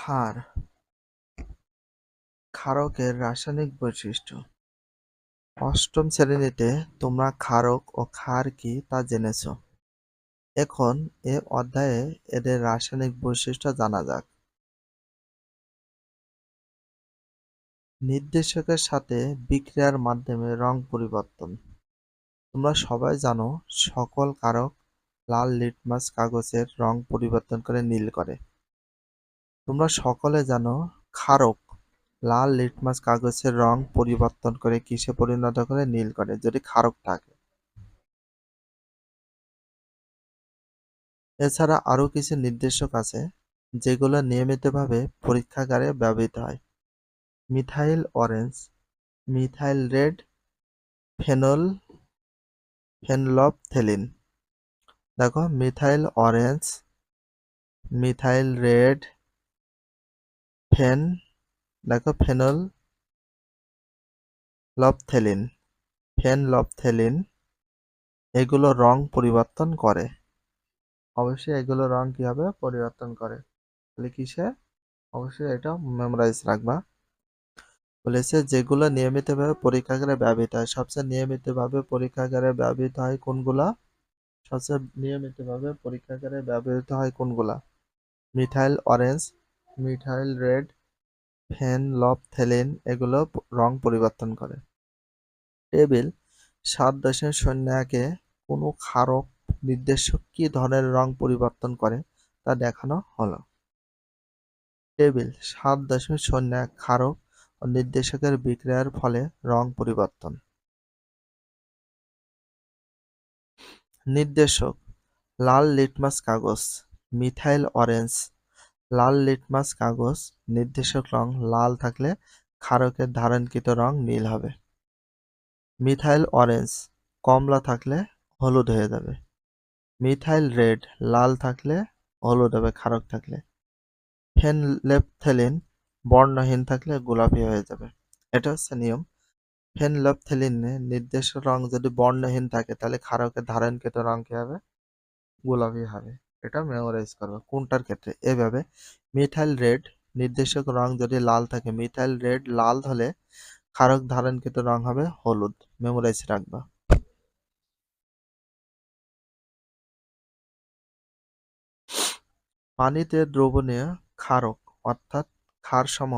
ক্ষার ক্ষারকের রাসায়নিক বৈশিষ্ট্য। অষ্টম শ্রেণীতে তোমরা ক্ষারক ও ক্ষার কি তা জেনেছ। এখন এ অধ্যায়ে এদের রাসায়নিক বৈশিষ্ট্য জানা যাক। নির্দেশকের সাথে বিক্রিয়ার মাধ্যমে রং পরিবর্তন। তোমরা সবাই জানো, সকল কারক লাল লিটমাস কাগজের রং পরিবর্তন করে নীল করে। তোমরা সকলে জানো ক্ষারক লাল লিটমাস কাগজের রং পরিবর্তন করে কিসে পরিণত করে? নীল করে, যদি ক্ষারক থাকে। এছাড়া আরও কিছু নির্দেশক আছে, যেগুলো নিয়মিতভাবে পরীক্ষাগারে ব্যবহৃত হয়। Methyl orange, methyl red, phenol phenolphthalein দেখো, মিথাইল অরেঞ্জ, মিথাইল রেড ফেন দেখো ফেনল লপথেলিন ফেন লপথেলিন এগুলো রং পরিবর্তন করে। অবশ্যই এগুলো রং কি হবে পরিবর্তন করে? তাহলে কিসে? অবশ্যই এটা মেমোরাইজ রাখবা। বলেছে, যেগুলো নিয়মিতভাবে পরীক্ষাগারে ব্যবহৃত হয়, সবচেয়ে নিয়মিতভাবে পরীক্ষাগারে ব্যবহৃত হয় কোনগুলা? সবচেয়ে নিয়মিতভাবে পরীক্ষাগারে ব্যবহৃত হয় কোনগুলা? Methyl, orange methyl, red phenolphthalein এগুলো রং পরিবর্তন করে। টেবিল, সাত দশমিক শূন্য একে কোনো ক্ষারক নির্দেশক কি ধরনের রং পরিবর্তন করে তা দেখানো হলো। টেবিল, সাত দশমিক শূন্য এক ক্ষারক ও নির্দেশকের বিক্রিয়ার ফলে রং পরিবর্তন। নির্দেশক, লাল লিটমাস কাগজ, মিথাইল অরেঞ্জ লাল লিটমাস কাগজ, নির্দেশক রং লাল থাকলে ক্ষারকের ধারণকৃত রং নীল হবে। মিথাইল অরেঞ্জ, কমলা থাকলে হলুদ হয়ে যাবে। মিথাইল রেড, লাল থাকলে হলুদ হবে, ক্ষারক থাকলে। ফেনলেপথেলিন, বর্ণহীন থাকলে গোলাপি হয়ে যাবে। এটা হচ্ছে নিয়ম। ফেনলেপথেলিনে নির্দেশক রং যদি বর্ণহীন থাকে, তাহলে ক্ষারকের ধারণকৃত রং কী হবে? গোলাপি হবে। এটা মেমোরাইজ করবে। কোনটার ক্ষেত্রে? এভাবে মিথাইল রেড নির্দেশক রং যদি লাল থাকে মিথাইল রেড লাল হলে ক্ষারক ধারণকৃত রং হবে হলুদ। মেমোরাইজ রাখবা। পানিতে দ্রবণীয় ক্ষারক অর্থাৎ ক্ষারসম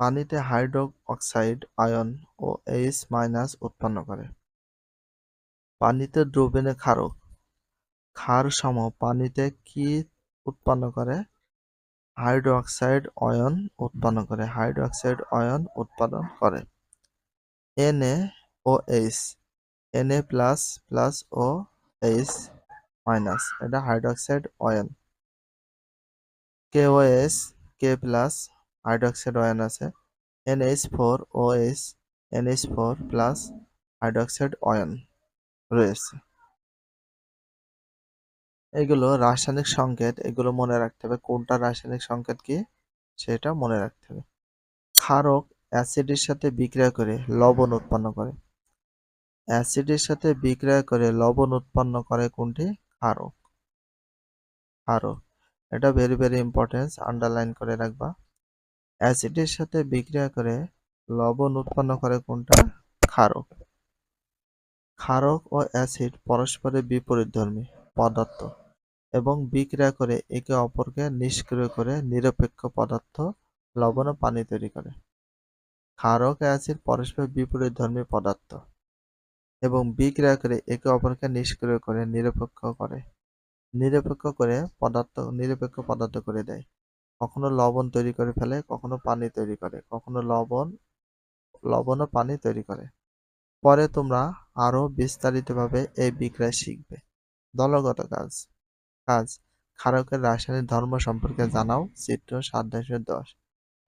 পানিতে hydroxide ion O H minus উৎপন্ন করে। পানিতে দ্রবণীয় ক্ষারক। ক্ষারসম পানিতে কি উৎপন্ন করে? হাইড্রো অক্সাইড আয়ন উৎপন্ন করে। হাইড্রো অক্সাইড আয়ন উৎপাদন করে। N A O H. N A plus plus O H minus. এটা hydroxide ion K O S, K plus, hydroxide ion আছে। N H four O H, N H four plus hydroxide ion রয়েছে। এগুলো রাসায়নিক সংকেত, এগুলো মনে রাখতে হবে। কোনটা রাসায়নিক সংকেত কি? সেটা মনে রাখতে হবে। ক্ষারক অ্যাসিডের সাথে বিক্রিয়া করে লবণ উৎপন্ন করে। অ্যাসিডের সাথে বিক্রিয়া করে লবণ উৎপন্ন করে কোনটি? ক্ষারক। ক্ষারক। এটা ভেরি ভেরি ইম্পর্টেন্স আন্ডারলাইন করে রাখবা। অ্যাসিডের সাথে বিক্রিয়া করে লবণ উৎপন্ন করে কোনটা? ক্ষারক। ক্ষারক ও অ্যাসিড পরস্পরের বিপরীতধর্মী পদার্থ এবং বিক্রিয়া করে একে অপরকে নিষ্ক্রিয় করে নিরপেক্ষ পদার্থ, লবণ ও পানি তৈরি করে। ক্ষারক অ্যাসিড পরস্পর বিপরীতধর্মী পদার্থ এবং বিক্রিয়া করে একে অপরকে নিষ্ক্রিয় করে নিরপেক্ষ করে। নিরপেক্ষ করে পদার্থ, নিরপেক্ষ পদার্থ করে দেয়। কখনো লবণ তৈরি করে ফেলে, কখনো পানি তৈরি করে। কখনো লবণ লবণ ও পানি তৈরি করে। পরে তোমরা আরও বিস্তারিতভাবে এই বিক্রিয়া শিখবে। দলগত কাজ। কাজ। ক্ষারকের রাসায়নিক ধর্ম সম্পর্কে জানাও, চিত্র সাত দশ।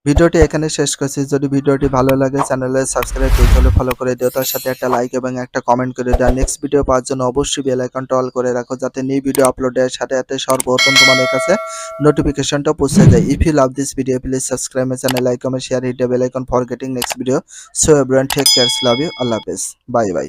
ভিডিওটি এখানে শেষ করছি। যদি ভিডিওটি ভালো লাগে চ্যানেলে সাবস্ক্রাইব হলে ফলো করে দিও। তার সাথে একটা লাইক এবং একটা কমেন্ট করে দেওয়া নেক্সট ভিডিও পাওয়ার জন্য অবশ্যই বেল আইকনটা অল করে রাখো, যাতে নিউ ভিডিও আপলোডের সাথে সাথে সর্বপ্রথম তোমাদের কাছে নোটিফিকেশনটা পৌঁছে যায়। If you love this video please subscribe my channel like comment share hit bell icon for getting next video so everyone take cares love you আল্লাহ হাফেজ বাই বাই